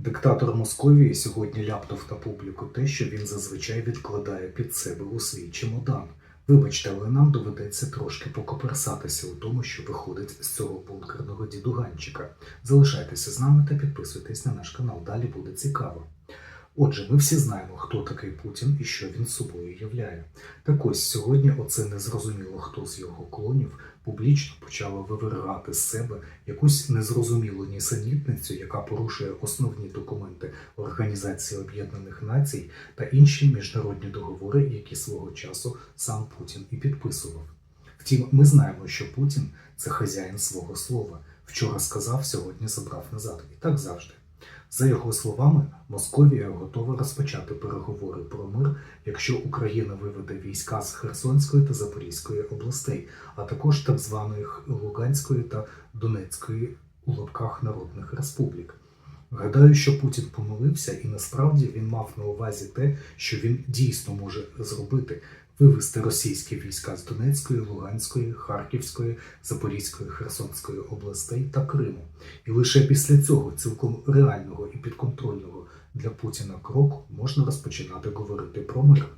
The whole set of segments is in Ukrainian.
Диктатор Московії сьогодні ляптов на публіку те, що він зазвичай відкладає під себе у свій чемодан. Вибачте, але нам доведеться трошки покоперсатися у тому, що виходить з цього бункерного дідуганчика. Залишайтеся з нами та підписуйтесь на наш канал. Далі буде цікаво. Отже, ми всі знаємо, хто такий Путін і що він собою являє. Так ось сьогодні оце незрозуміло, хто з його клонів публічно почало вивергати з себе якусь незрозумілу нісенітницю, яка порушує основні документи Організації Об'єднаних Націй та інші міжнародні договори, які свого часу сам Путін і підписував. Втім, ми знаємо, що Путін це хазяїн свого слова. Вчора сказав, сьогодні забрав назад. І так завжди. За його словами, Московія готова розпочати переговори про мир, якщо Україна виведе війська з Херсонської та Запорізької областей, а також так званих Луганської та Донецької у лапках народних республік. Гадаю, що Путін помилився, і насправді він мав на увазі те, що він дійсно може зробити вивести російські війська з Донецької, Луганської, Харківської, Запорізької, Херсонської областей та Криму. І лише після цього цілком реального і підконтрольного для Путіна кроку можна розпочинати говорити про мир.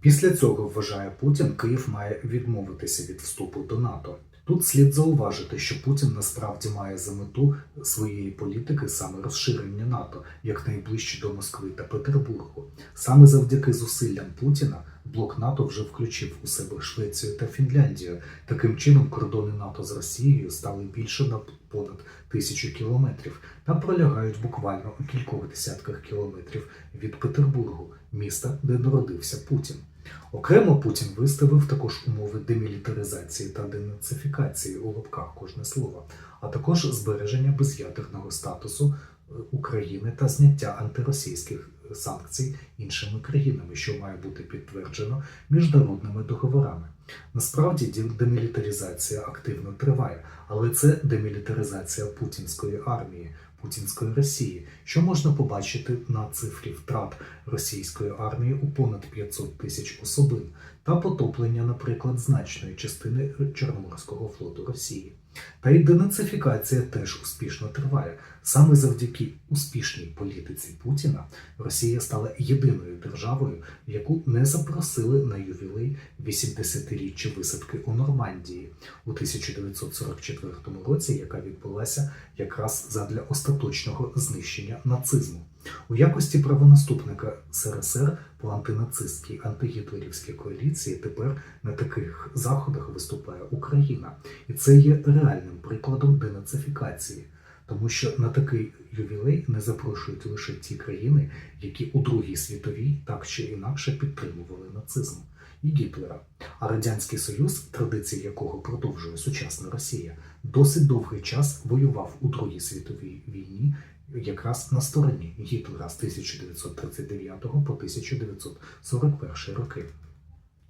Після цього, вважає Путін, Київ має відмовитися від вступу до НАТО. Тут слід зауважити, що Путін насправді має за мету своєї політики саме розширення НАТО як найближче до Москви та Петербургу. Саме завдяки зусиллям Путіна блок НАТО вже включив у себе Швецію та Фінляндію. Таким чином, кордони НАТО з Росією стали більше на понад тисячу кілометрів та пролягають буквально у кількох десятках кілометрів від Петербургу, міста, де народився Путін. Окремо Путін виставив також умови демілітаризації та денацифікації у лапках кожне слово, а також збереження без'ядерного статусу е, України та зняття антиросійських санкцій іншими країнами, що має бути підтверджено міжнародними договорами. Насправді ді- демілітаризація активно триває, але це демілітаризація путінської армії, путінської Росії, що можна побачити на цифрі втрат російської армії у понад 500 тисяч особин та потоплення, наприклад, значної частини Чорноморського флоту Росії. Та й денацифікація теж успішно триває. Саме завдяки успішній політиці Путіна Росія стала єдиною державою, яку не запросили на ювілей 80-річчя висадки у Нормандії у 1944 році, яка відбулася якраз задля остаточного знищення нацизму. У якості правонаступника СРСР по антинацистській антигітлерівській коаліції тепер на таких заходах виступає Україна, і це є реальним прикладом денацифікації, тому що на такий ювілей не запрошують лише ті країни, які у Другій світовій так чи інакше підтримували нацизм і Гітлера. А радянський союз, традиції якого продовжує сучасна Росія, досить довгий час воював у Другій світовій війні якраз на стороні Гітлера з 1939 по 1941 роки.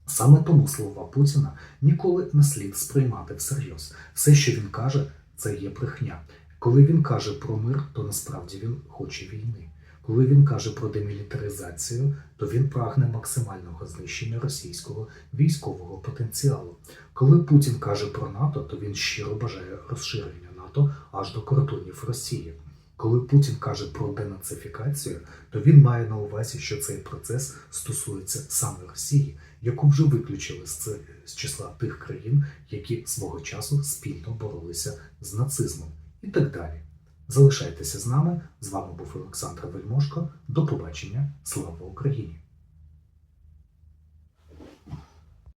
Саме тому слова Путіна ніколи не слід сприймати всерйоз. Все, що він каже, це є брехня. Коли він каже про мир, то насправді він хоче війни. Коли він каже про демілітаризацію, то він прагне максимального знищення російського військового потенціалу. Коли Путін каже про НАТО, то він щиро бажає розширення НАТО аж до кордонів Росії. Коли Путін каже про денацифікацію, то він має на увазі, що цей процес стосується саме Росії, яку вже виключили з, з числа тих країн, які свого часу спільно боролися з нацизмом, і так далі. Залишайтеся з нами. З вами був Олександр Вельмошко. До побачення. Слава Україні!